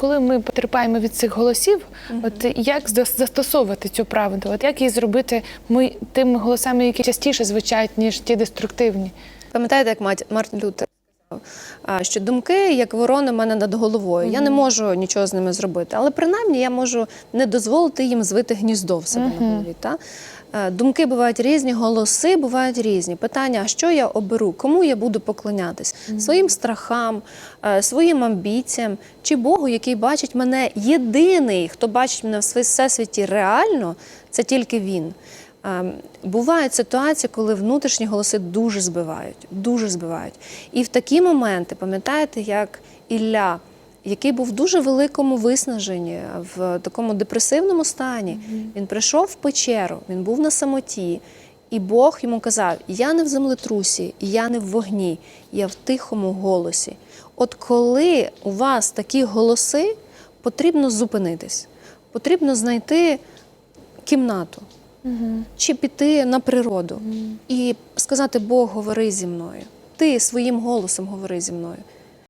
коли ми потерпаємо від цих голосів, от як зас- застосовувати цю правду? От як її зробити ми тими голосами, які частіше звучать, ніж ті деструктивні? Пам'ятаєте, як мать Мартин Лютер що думки, як ворони в мене над головою. Я не можу нічого з ними зробити, але принаймні я можу не дозволити їм звити гніздо в себе на голові. Та? Думки бувають різні, голоси бувають різні. Питання: а що я оберу, кому я буду поклонятись? Своїм страхам, своїм амбіціям чи Богу, який бачить мене єдиний, хто бачить мене в всесвіті реально, це тільки він. Ем, Бувають ситуації, коли внутрішні голоси дуже збивають, дуже збивають. І в такі моменти, пам'ятаєте, як Ілля, який був в дуже великому виснаженні, в такому депресивному стані, він прийшов в печеру, він був на самоті, і Бог йому казав: Я не в землетрусі, я не в вогні, я в тихому голосі. От коли у вас такі голоси, потрібно зупинитись, потрібно знайти кімнату чи піти на природу і сказати: Бог, говори зі мною. Ти своїм голосом говори зі мною.